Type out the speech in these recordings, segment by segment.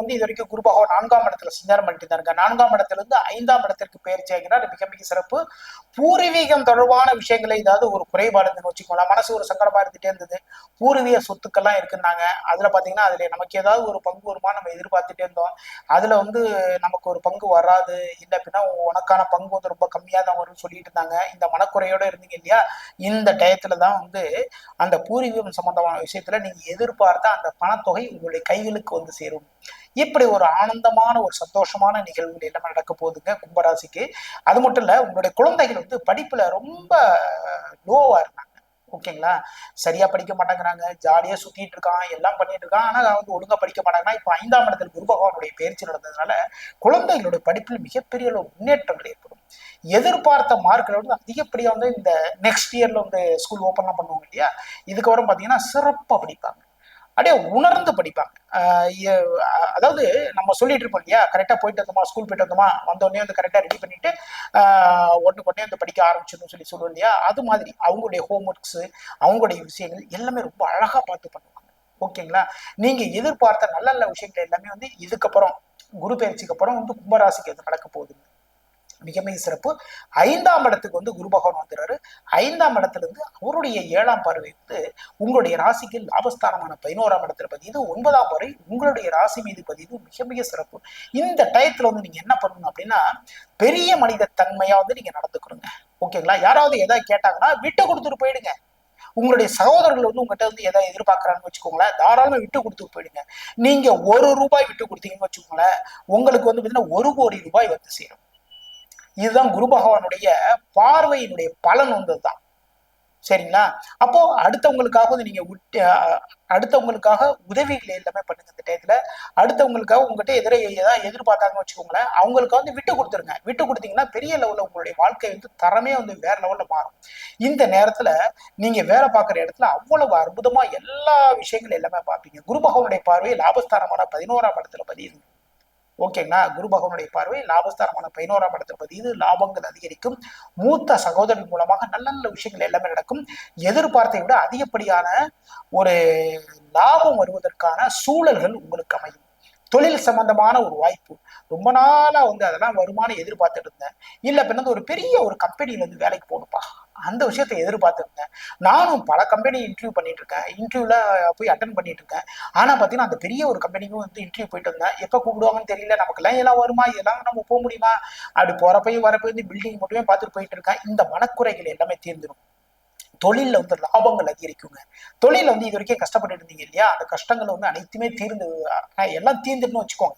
வந்து இது வரைக்கும் குரு பகவான் நான்காம் இடத்துல சஞ்சாரம் பண்ணிட்டு இருந்தாருங்க. நான்காம் இடத்துல இருந்து ஐந்தாம் இடத்திற்கு பெயர்ச்சி ஆகிறார் மிக மிக சிறப்பு. பூர்வீகம் தொடர்பான விஷயங்களை ஏதாவது ஒரு குறைபாடு வச்சுக்கோங்களா வச்சுக்கோங்களேன். மனசு ஒரு சங்கடமா இருந்துட்டே இருந்தது. பூர்வீக சொத்துக்கள்லாம் இருக்குன்னாங்க. அதுல பாத்தீங்கன்னா அதுல நமக்கு ஏதாவது ஒரு பங்கு வருமா நம்ம எதிர்பார்த்துட்டே இருந்தோம். அதுல வந்து நமக்கு ஒரு பங்கு வராது. இல்ல அப்படின்னா உனக்கான பங்கு வந்து ரொம்ப கம்மியா தான் வரும்னு சொல்லிட்டு இருந்தாங்க. இந்த மனக்குறையோட இருந்தீங்க இல்லையா? இந்த டயத்துல தான் வந்து அந்த பூர்வீகம் சம்பந்தமான விஷயத்துல நீங்க எதிர்பார்த்த அந்த பணத்தொகை உங்களுடைய கைகளுக்கு வந்து சேரும். இப்படி ஒரு ஆனந்தமான ஒரு சந்தோஷமான நிகழ்வுகள் எல்லாமே நடக்க போகுதுங்க? கும்பராசிக்கு. அது மட்டும் இல்ல உங்களுடைய குழந்தைகள் வந்து படிப்புல ரொம்ப லோவா இருந்தாங்க. ஓகேங்களா? சரியா படிக்க மாட்டேங்கிறாங்க. ஜாலியா சுத்திட்டு இருக்கான். எல்லாம் பண்ணிட்டு இருக்கான். ஆனா வந்து ஒழுங்கா படிக்க மாட்டாங்கன்னா இப்போ ஐந்தாம் இடத்துல குரு பகவானுடைய பயிற்சி நடந்ததுனால குழந்தைகளுடைய படிப்பில் மிகப்பெரிய அளவு முன்னேற்றங்கள் ஏற்படும். எதிர்பார்த்த மார்க்களை வந்து அதிகப்படியா வந்து இந்த நெக்ஸ்ட் இயர்ல வந்து ஸ்கூல் ஓப்பன்லாம் பண்ணுவாங்க இல்லையா? இதுக்கப்புறம் பாத்தீங்கன்னா சிறப்பா படிப்பாங்க. அப்படியே உணர்ந்து படிப்பாங்க. அதாவது நம்ம சொல்லிட்டு இருப்போம் இல்லையா? கரெக்டாக போயிட்டு வந்தோமா? ஸ்கூல் போயிட்டு வந்தோமா? வந்தோடனே வந்து கரெக்டாக ரெடி பண்ணிட்டு ஒன்று கொண்டே உடனே வந்து படிக்க ஆரம்பிச்சிடணும் சொல்லி சொல்லுவோம் இல்லையா? அது மாதிரி அவங்களுடைய ஹோம்ஒர்க்ஸு அவங்களுடைய விஷயங்கள் எல்லாமே ரொம்ப அழகாக பார்த்து பண்ணுவாங்க. ஓகேங்களா? நீங்கள் எதிர்பார்த்த நல்ல நல்ல விஷயங்கள் எல்லாமே வந்து இதுக்கப்புறம் குரு பயிற்சிக்கு அப்புறம் வந்து கும்பராசிக்கு அது நடக்க போகுதுங்க மிக மிக சிறப்பு. ஐந்தாம் இடத்துக்கு வந்து குரு பகவான் வந்துடுறாரு. ஐந்தாம் இடத்துலேருந்து அவருடைய ஏழாம் பார்வை வந்து உங்களுடைய ராசிக்கு லாபஸ்தானமான பதினோராம் இடத்துல பதியுது. ஒன்பதாம் பார்வை உங்களுடைய ராசி மீது பதியுது. மிக மிக சிறப்பு. இந்த டயத்துல வந்து நீங்க என்ன பண்ணணும் அப்படின்னா பெரிய மனித தன்மையா வந்து நீங்க நடந்துக்கணுங்க. ஓகேங்களா யாராவது எதாவது கேட்டாங்கன்னா விட்டு கொடுத்துட்டு போயிடுங்க. உங்களுடைய சகோதரர்கள் வந்து உங்ககிட்ட வந்து எதாவது எதிர்பார்க்குறாங்கன்னு வச்சுக்கோங்களேன் தாராளமாக விட்டு கொடுத்து போயிடுங்க. நீங்கள் ஒரு ரூபாய் விட்டு கொடுத்தீங்கன்னு வச்சுக்கோங்களேன் உங்களுக்கு வந்து பார்த்தீங்கன்னா ஒரு கோடி ரூபாய் வந்து சேரும். இதுதான் குரு பகவானுடைய பார்வையினுடைய பலன் வந்ததுதான். சரிங்களா? அப்போ அடுத்தவங்களுக்காக வந்து நீங்க விட்டு அடுத்தவங்களுக்காக உதவிகள் எல்லாமே பண்ணுங்க இந்த டயத்துல. அடுத்தவங்களுக்காக உங்ககிட்ட எதிரே ஏதாவது எதிர்பார்த்தாங்கன்னு வச்சுக்கோங்களேன் அவங்களுக்கு வந்து விட்டு கொடுத்துருங்க. விட்டு கொடுத்தீங்கன்னா பெரிய லெவல்ல உங்களுடைய வாழ்க்கை வந்து தரமே வந்து வேற லெவல்ல மாறும். இந்த நேரத்துல நீங்க வேலை பார்க்குற இடத்துல அவ்வளவு அற்புதமா எல்லா விஷயங்களும் எல்லாமே பார்ப்பீங்க. குரு பகவானுடைய பார்வை லாபஸ்தானமான பதினோராம் இடத்துல பதியுது. ஓகேங்களா? குரு பகவானுடைய பார்வை லாபஸ்தானமான பதினோராம் இடத்துல பதியுது. லாபங்கள் அதிகரிக்கும். மூத்த சகோதரன் மூலமாக நல்ல நல்ல விஷயங்கள் எல்லாமே நடக்கும். எதிர்பார்த்தை விட அதிகப்படியான ஒரு லாபம் வருவதற்கான சூழல்கள் உங்களுக்கு அமையும். தொழில் சம்பந்தமான ஒரு வாய்ப்பு. ரொம்ப நாளா வந்து அதெல்லாம் வருமானம் எதிர்பார்த்துட்டு இருந்தேன். இல்ல பின்ன வந்து ஒரு பெரிய ஒரு கம்பெனியில வந்து வேலைக்கு போகணுப்பா அந்த விஷயத்தை எதிர்பார்த்துருந்தேன். நானும் பல கம்பெனி இன்டர்வியூ பண்ணிட்டு இருக்கேன் இன்டர்வியூல போய் அட்டன் பண்ணிட்டு இருக்கேன் ஆனா பாத்தீங்கன்னா அந்த பெரிய ஒரு கம்பெனிக்கும் வந்து இன்டர்வியூ போயிட்டு இருந்தேன் எப்ப கூப்பிடுவாங்கன்னு தெரியல. நமக்கு எல்லாம் எல்லாம் வருமா? இதெல்லாம் நம்ம போக முடியுமா? அப்படி போறப்பையும் வரப்போ வந்து பில்டிங் மட்டுமே பார்த்துட்டு போயிட்டு இருக்கேன். இந்த மனக்குறைகள் எல்லாமே தீர்ந்துடும் தொழிலில் வந்து லாபங்கள் அதிகரிக்குங்க. தொழில வந்து இது வரைக்கும் கஷ்டப்பட்டு இருந்தீங்க இல்லையா? அந்த கஷ்டங்கள் வந்து அனைத்துமே தீர்ந்து எல்லாம் தீர்ந்துன்னு வச்சுக்கோங்க.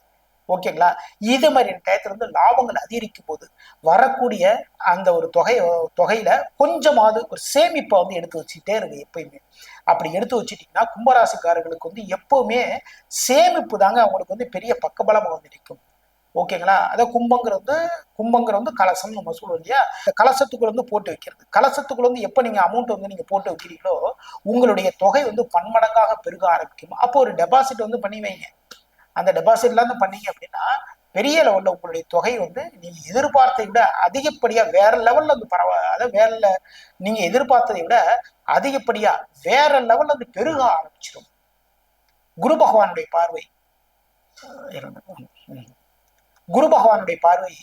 ஓகேங்களா? இது மாதிரி டயத்துல வந்து லாபங்கள் அதிகரிக்கும் போது வரக்கூடிய அந்த ஒரு தொகை தொகையில கொஞ்சமாவது ஒரு சேமிப்பை வந்து எடுத்து வச்சுக்கிட்டே இருங்க எப்பயுமே. அப்படி எடுத்து வச்சுட்டீங்கன்னா கும்பராசிக்காரர்களுக்கு வந்து எப்பவுமே சேமிப்பு தாங்க அவங்களுக்கு வந்து பெரிய பக்கபலமாக வந்து நிற்கும். ஓகேங்களா? அதாவது கும்பங்கிறது வந்து கும்பங்கிறது வந்து கலசம் நம்ம சொல்லுவோம் இல்லையா? இந்த கலசத்துக்குள்ள வந்து போட்டு வைக்கிறது. கலசத்துக்குள்ள வந்து எப்போ நீங்கள் அமௌண்ட் வந்து நீங்கள் போட்டு வைக்கிறீங்களோ உங்களுடைய தொகை வந்து பன்மடங்காக பெருக ஆரம்பிக்கும். அப்போ ஒரு டெபாசிட் வந்து பண்ணி வைங்க. அந்த டெபாசிட்ல இருந்து பண்ணீங்க அப்படின்னா பெரிய லெவல்ல உங்களுடைய தொகை வந்து நீங்க எதிர்பார்த்ததை விட அதிகப்படியா வேற லெவல்ல வந்து பரவ அதாவது வேற le- நீங்க எதிர்பார்த்ததை விட அதிகப்படியா வேற லெவல்ல வந்து பெருக ஆரம்பிச்சிடும். குரு பகவானுடைய பார்வை. குரு பகவானுடைய பார்வை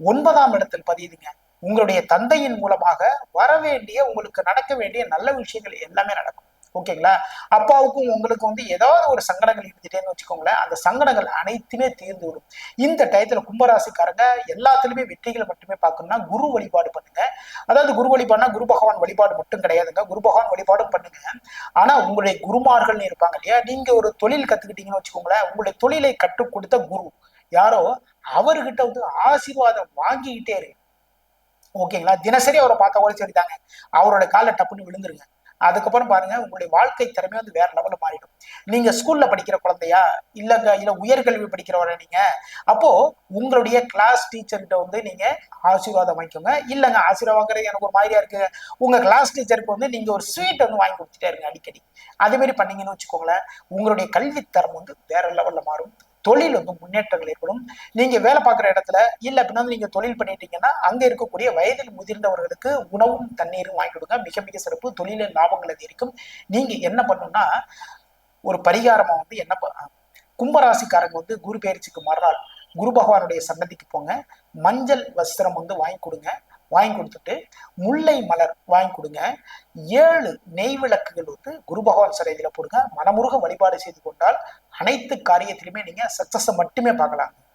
ஒன்பதாம் இடத்தில் பதியுதுங்க. உங்களுடைய தந்தையின் மூலமாக வர வேண்டிய உங்களுக்கு நடக்க வேண்டிய நல்ல விஷயங்கள் எல்லாமே நடக்கும். ஓகேங்களா? அப்பாவுக்கும் உங்களுக்கும் வந்து ஏதாவது ஒரு சங்கடங்கள் இருந்துட்டேன்னு வச்சுக்கோங்களேன் அந்த சங்கடங்கள் அனைத்துமே தீர்ந்து விடும் இந்த டயத்துல கும்பராசிக்காரங்க எல்லாத்துலயுமே வெற்றிகளை மட்டுமே பார்க்கணும்னா குரு வழிபாடு பண்ணுங்க. அதாவது குரு வழிபாடுனா குரு பகவான் வழிபாடு மட்டும் கிடையாதுங்க. குரு பகவான் வழிபாடும் பண்ணுங்க. ஆனா உங்களுடைய குருமார்கள்னு இருப்பாங்க இல்லையா நீங்க ஒரு தொழில் கத்துக்கிட்டீங்கன்னு வச்சுக்கோங்களேன் உங்களுடைய தொழிலை கற்றுக் கொடுத்த குரு யாரோ அவர்கிட்ட வந்து ஆசீர்வாதம் வாங்கிக்கிட்டே இருக்கு ஓகேங்களா? தினசரி அவரை பார்த்த கூட சரிதாங்க அவரோட காலை டப்புன்னு விழுந்துருங்க. அதுக்கப்புறம் பாருங்க உங்களுடைய வாழ்க்கை திறமை வந்து வேற லெவலில் மாறிடும். நீங்க ஸ்கூல்ல படிக்கிற குழந்தையா இல்லங்க இல்ல உயர்கல்வி படிக்கிறவரை நீங்க அப்போ உங்களுடைய கிளாஸ் டீச்சர்கிட்ட வந்து நீங்க ஆசீர்வாதம் வாங்கிக்கோங்க. இல்லைங்க ஆசீர்வாதம் வாங்குறது எனக்கு ஒரு மாதிரியா இருக்கு. உங்க கிளாஸ் டீச்சருக்கு வந்து நீங்க ஒரு ஸ்வீட் வந்து வாங்கி கொடுத்துட்டே இருங்க அடிக்கடி. அதே மாதிரி பண்ணீங்கன்னு வச்சுக்கோங்களேன் உங்களுடைய கல்வித்தரம் வந்து வேற லெவல்ல மாறும். தொழில் வந்து முன்னேற்றங்கள் ஏற்படும். நீங்க வேலை பார்க்குற இடத்துல இல்ல அப்படின்னா வந்து நீங்க தொழில் பண்ணிட்டீங்கன்னா அங்க இருக்கக்கூடிய வயதில் முதிர்ந்தவர்களுக்கு உணவும் தண்ணீரும் வாங்கி கொடுங்க. மிக மிக சிறப்பு. தொழிலில் லாபங்கள் அதிகரிக்கும். நீங்க என்ன பண்ணணும்னா ஒரு பரிகாரமா வந்து என்ன கும்பராசிக்காரங்க வந்து குரு பயிற்சிக்கு மறுநாள் குரு பகவானுடைய சன்னதிக்கு போங்க. மஞ்சள் வஸ்திரம் வந்து வாங்கி கொடுங்க. வாங்கி கொடுத்துட்டு முல்லை மலர் வாங்கி கொடுங்க. ஏழு நெய் விளக்குகள் வந்து குரு பகவான் சன்னதியில போடுங்க. மனமுருக வழிபாடு செய்து கொண்டால் அனைத்து காரியத்திலுமே நீங்க சக்சஸை மட்டுமே பார்க்கலாம்.